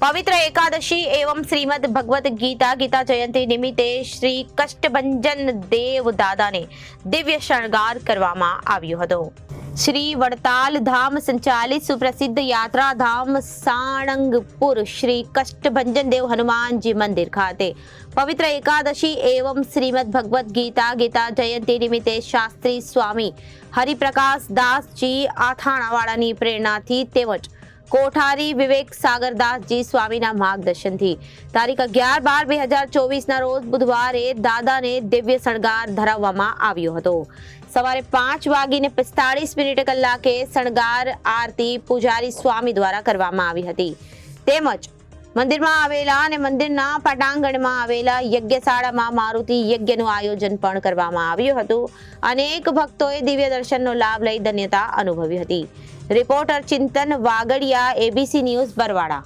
પવિત્ર એકાદશી એવં શ્રીમદ ભગવદ ગીતા ગીતા જયંતિ નિમિત્તે શ્રી કષ્ટભંજન દેવ દાદાને દિવ્ય શણગાર કરવામાં આવ્યો હતો. શ્રી વડતાલ ધામ સંચાલિત સુપ્રસિદ્ધ યાત્રા ધામ સાણંગપુર શ્રી કષ્ટભંજન દેવ હનુમાનજી મંદિર ખાતે પવિત્ર એકાદશી એવં શ્રીમદ ભગવદ ગીતા ગીતા જયંતિ નિમિત્તે શાસ્ત્રી સ્વામી હરિપ્રકાશ દાસજી આથાણાવાળાની પ્રેરણાથી તેમજ કોઠારી વિવેક સાગરદાસજી સ્વામીના માર્ગદર્શનથી. તારીખ અગિયાર બાર બે હજાર ચોવીસના રોજ બુધવારે દાદાને દિવ્ય શણગાર ધરાવવામાં આવ્યો હતો. સવારે પાંચ વાગીને પિસ્તાળીસ મિનિટ કલાકે શણગાર આરતી પૂજારી સ્વામી દ્વારા કરવામાં આવી હતી. તેમજ મંદિરમાં આવેલા અને મંદિરના પટાંગણમાં આવેલા યજ્ઞશાળામાં મારુતિ યજ્ઞનું આયોજન પણ કરવામાં આવ્યું હતું. અનેક ભક્તોએ દિવ્ય દર્શનનો લાભ લઈ ધન્યતા અનુભવી હતી. Reporter Chintan Vagadiya ABC news Barwada